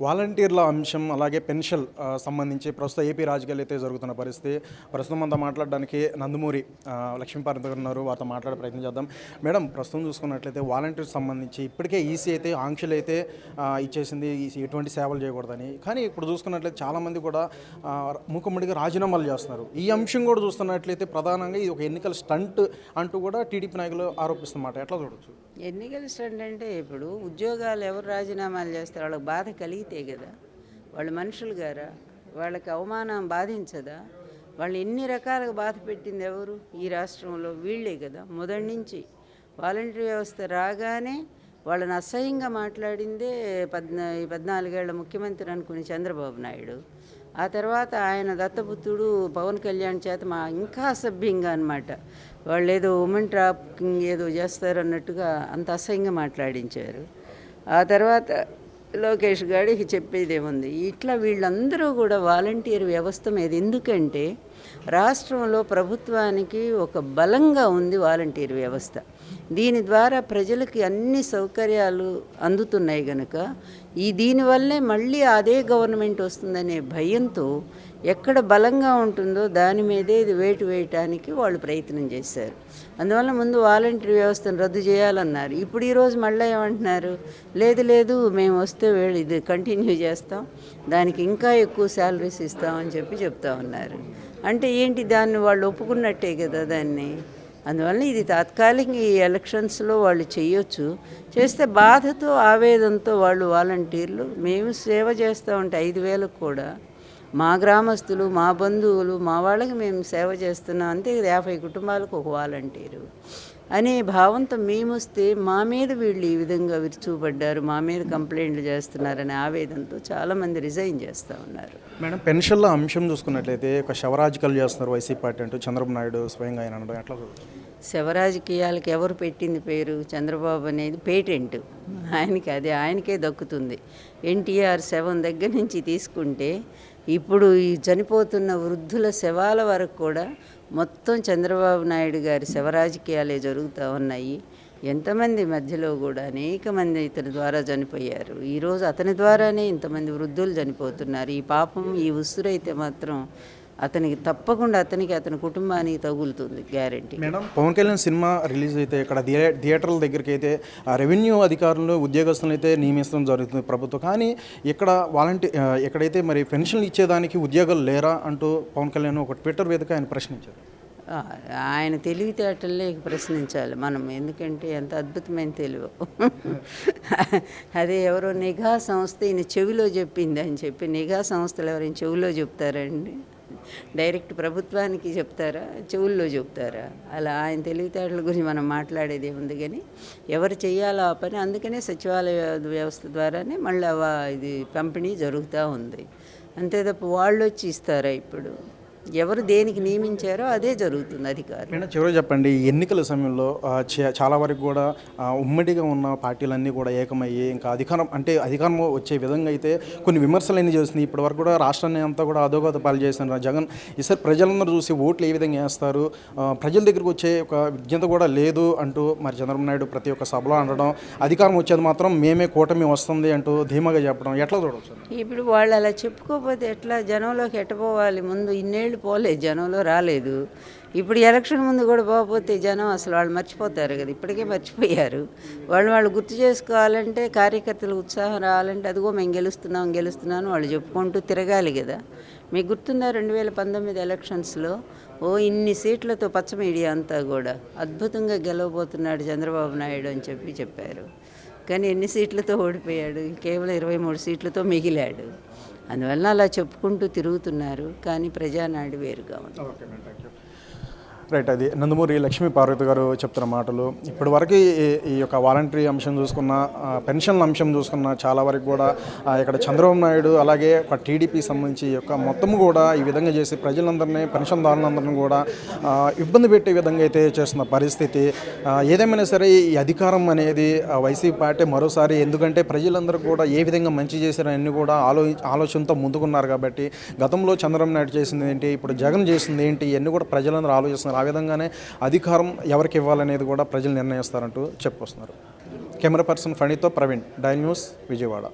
వాలంటీర్ల అంశం అలాగే పెన్షన్ సంబంధించి ప్రస్తుతం ఏపీ రాజకీయాలు అయితే జరుగుతున్న పరిస్థితి. ప్రస్తుతం అంతా మాట్లాడడానికి నందమూరి ఆ, లక్ష్మీపార్వతి ఉన్నారు. వారితో మాట్లాడే ప్రయత్నం చేద్దాం. మేడం ప్రస్తుతం చూసుకున్నట్లయితే వాలంటీర్స్ సంబంధించి ఇప్పటికే ఈసీ అయితే ఆంక్షలు అయితే ఇచ్చేసింది. ఈసీ ఎటువంటి సేవలు చేయకూడదని. కానీ ఇప్పుడు చూసుకున్నట్లయితే చాలామంది కూడా ముఖముడిగా రాజీనామాలు చేస్తున్నారు. ఈ అంశం కూడా చూస్తున్నట్లయితే ప్రధానంగా ఇది ఒక ఎన్నికల స్టంట్ అంటూ కూడా టీడీపీ నాయకులు ఆరోపిస్తున్నమాట. ఎట్లా చూడొచ్చు? ఎన్నికల స్టంట్ అంటే ఇప్పుడు ఉద్యోగాలు ఎవరు రాజీనామాలు చేస్తారు? వాళ్ళకి బాధ కలిగితే కదా? వాళ్ళు మనుషులు గారా? వాళ్ళకి అవమానం బాధించదా? వాళ్ళు ఎన్ని రకాలుగా బాధ పెట్టింది ఎవరు? ఈ రాష్ట్రంలో వీళ్ళే కదా? మొదటి నుంచి వాలంటీర్ వ్యవస్థ రాగానే వాళ్ళని అసహ్యంగా మాట్లాడిందే పద్నా ఈ పద్నాలుగేళ్ళ ముఖ్యమంత్రి అనుకునే చంద్రబాబు నాయుడు. ఆ తర్వాత ఆయన దత్తపుత్రుడు పవన్ కళ్యాణ్ చేత మా ఇంకా అసభ్యంగా అనమాట వాళ్ళు ఏదో ఉమెన్ ట్రాఫికింగ్ ఏదో చేస్తారు అన్నట్టుగా అంత అసహ్యంగా మాట్లాడించారు. ఆ తర్వాత లోకేష్ గారికి చెప్పేది ఏముంది? ఇట్లా వీళ్ళందరూ కూడా వాలంటీర్ వ్యవస్థ మీద ఎందుకంటే రాష్ట్రంలో ప్రభుత్వానికి ఒక బలంగా ఉంది వాలంటీర్ వ్యవస్థ. దీని ద్వారా ప్రజలకి అన్ని సౌకర్యాలు అందుతున్నాయి గనుక ఈ దీనివల్లే మళ్ళీ అదే గవర్నమెంట్ వస్తుందనే భయంతో ఎక్కడ బలంగా ఉంటుందో దాని మీదే ఇది వేటు వేయటానికి వాళ్ళు ప్రయత్నం చేశారు. అందువల్ల ముందు వాలంటీర్ వ్యవస్థను రద్దు చేయాలన్నారు. ఇప్పుడు ఈరోజు మళ్ళీ ఏమంటున్నారు? లేదు లేదు మేము వస్తే ఇది కంటిన్యూ చేస్తాం దానికి ఇంకా ఎక్కువ శాలరీస్ ఇస్తామని చెప్పి చెప్తా ఉన్నారు. అంటే ఏంటి దాన్ని వాళ్ళు ఒప్పుకున్నట్టే కదా దాన్ని? అందువల్ల ఇది తాత్కాలిక ఈ ఎలక్షన్స్లో వాళ్ళు చేయొచ్చు. చేస్తే బాధతో ఆవేదనతో వాళ్ళు వాలంటీర్లు. మేము సేవ చేస్తూ ఉంటే ఐదు వేలకు కూడా మా గ్రామస్తులు మా బంధువులు మా వాళ్ళకి మేము సేవ చేస్తున్నాం అంతే యాభై కుటుంబాలకు ఒక వాలంటీరు. అనే భావంతో మేము వస్తే మా మీద వీళ్ళు ఈ విధంగా విరుచుపడ్డారు మా మీద కంప్లైంట్లు చేస్తున్నారనే ఆవేదనతో చాలామంది రిజైన్ చేస్తూ ఉన్నారు. మేడం పెన్షన్ల అంశం చూసుకున్నట్లయితే ఒక శవరాజకీయాలు చేస్తున్నారు వైసీపీ పార్టీ అంటూ చంద్రబాబు నాయుడు స్వయంగా ఆయన అట్లా ఎట్లా శివరాజకీయాలకు ఎవరు పెట్టింది పేరు చంద్రబాబు అనేది పేటెంట్. ఆయనకి అది ఆయనకే దక్కుతుంది. ఎన్టీఆర్ శవం దగ్గర నుంచి తీసుకుంటే ఇప్పుడు ఈ చనిపోతున్న వృద్ధుల శవాల వరకు కూడా మొత్తం చంద్రబాబు నాయుడు గారి శివరాజకీయాలే జరుగుతూ ఉన్నాయి. ఎంతమంది మధ్యలో కూడా అనేక మంది ఇతని ద్వారా చనిపోయారు. ఈరోజు అతని ద్వారానే ఇంతమంది వృద్ధులు చనిపోతున్నారు. ఈ పాపం ఈ ఉసురైతే మాత్రం అతనికి తప్పకుండా అతనికి అతని కుటుంబానికి తగులుతుంది guarantee. Madam? Pawan Kalyan cinema release అయితే ఇక్కడ థియే థియేటర్ల దగ్గరికి అయితే ఆ రెవెన్యూ అధికారులు ఉద్యోగస్తులను అయితే నియమించడం జరుగుతుంది ప్రభుత్వం. కానీ ఇక్కడ వాలంటీ ఎక్కడైతే మరి పెన్షన్లు ఇచ్చేదానికి ఉద్యోగాలు లేరా అంటూ పవన్ కళ్యాణ్ ఒక ట్విట్టర్ వేదిక ఆయన ప్రశ్నించారు. ఆయన తెలివితేటలే ప్రశ్నించాలి మనం. ఎందుకంటే ఎంత అద్భుతమైన తెలివి. అదే ఎవరో నిఘా సంస్థ ఈయన చెవిలో చెప్పింది అని చెప్పి నిఘా సంస్థలు ఎవరైనా చెవిలో చెప్తారండి? డైరెక్ట్ ప్రభుత్వానికి చెప్తారా? చెవుల్లో చెప్తారా? అలా ఆయన తెలివితేటల గురించి మనం మాట్లాడేది ఉంది కానీ ఎవరు చేయాలో ఆ పని. అందుకనే సచివాలయ వ్యవస్థ ద్వారానే మళ్ళీ అవ- ఇది పంపిణీ జరుగుతూ ఉంది. అంతే తప్ప వాళ్ళు వచ్చి ఇస్తారా ఇప్పుడు? ఎవరు దేనికి నియమించారో అదే జరుగుతుంది అధికారులు. మేడం చివరి చెప్పండి ఎన్నికల సమయంలో చాలా వరకు కూడా ఉమ్మడిగా ఉన్న పార్టీలన్నీ కూడా ఏకమయ్యి ఇంకా అధికారం అంటే అధికారం వచ్చే విధంగా అయితే కొన్ని విమర్శలు అన్ని చేస్తుంది ఇప్పటి వరకు కూడా రాష్ట్రాన్ని అంతా కూడా అధోగత పాలు చేస్తున్నారు. జగన్ ఈసారి ప్రజలందరూ చూసి ఓట్లు ఏ విధంగా వేస్తారు? ప్రజల దగ్గరికి వచ్చే ఒక విజ్ఞత కూడా లేదు అంటూ మరి చంద్రబాబు నాయుడు ప్రతి ఒక్క సభలో అనడం అధికారం వచ్చేది మాత్రం మేమే కూటమి వస్తుంది అంటూ ధీమాగా చెప్పడం ఎట్లా చూడవచ్చు ఇప్పుడు వాళ్ళు అలా చెప్పుకోకపోతే ఎట్లా జనంలోకి ఎట్టపోవాలి? ముందు ఇన్నేళ్ళు పోలేదు జనంలో రాలేదు. ఇప్పుడు ఎలక్షన్ ముందు కూడా పోకపోతే జనం అసలు వాళ్ళు మర్చిపోతారు కదా. ఇప్పటికే మర్చిపోయారు. వాళ్ళు వాళ్ళు గుర్తు చేసుకోవాలంటే కార్యకర్తలు ఉత్సాహం రావాలంటే అదిగో మేము గెలుస్తున్నాం గెలుస్తున్నాను వాళ్ళు చెప్పుకుంటూ తిరగాలి కదా. మీకు గుర్తుందా రెండు వేల పంతొమ్మిది ఎలక్షన్స్లో? ఓ ఇన్ని సీట్లతో పచ్చ మీడియా అంతా కూడా అద్భుతంగా గెలవబోతున్నాడు చంద్రబాబు నాయుడు అని చెప్పి చెప్పారు. కానీ ఎన్ని సీట్లతో ఓడిపోయాడు? కేవలం ఇరవై మూడు సీట్లతో మిగిలాడు. అందువల్ల అలా చెప్పుకుంటూ తిరుగుతున్నారు కానీ ప్రజానాడు వేరుగా ఉంది రైట్ అది నందమూరి లక్ష్మీ పార్వతి గారు చెప్తున్న మాటలు. ఇప్పటివరకు ఈ- ఈ యొక్క వాలంటరీ అంశం చూసుకున్న పెన్షన్ల అంశం చూసుకున్న చాలా వరకు కూడా ఇక్కడ చంద్రబాబు నాయుడు అలాగే ఒక టీడీపీ సంబంధించి యొక్క మొత్తం కూడా ఈ విధంగా చేసి ప్రజలందరినీ పెన్షన్దారులందరినీ కూడా ఇబ్బంది పెట్టే విధంగా అయితే చేస్తున్న పరిస్థితి. ఏదేమైనా సరే ఈ అధికారం అనేది వైసీపీ పార్టీ మరోసారి ఎందుకంటే ప్రజలందరూ కూడా ఏ విధంగా మంచి చేశారని కూడా ఆలో ఆలోచనతో ముందుకున్నారు కాబట్టి గతంలో చంద్రబాబు నాయుడు చేసింది ఏంటి ఇప్పుడు జగన్ చేసింది ఏంటి ఇవన్నీ కూడా ప్రజలందరూ ఆలోచిస్తున్నారు. ఆ విధంగానే అధికారం ఎవరికి ఇవ్వాలనేది కూడా ప్రజలు నిర్ణయిస్తారంటూ చెప్పుకొస్తున్నారు కెమెరా పర్సన్ ఫణితో ప్రవీణ్ డై న్యూస్ విజయవాడ.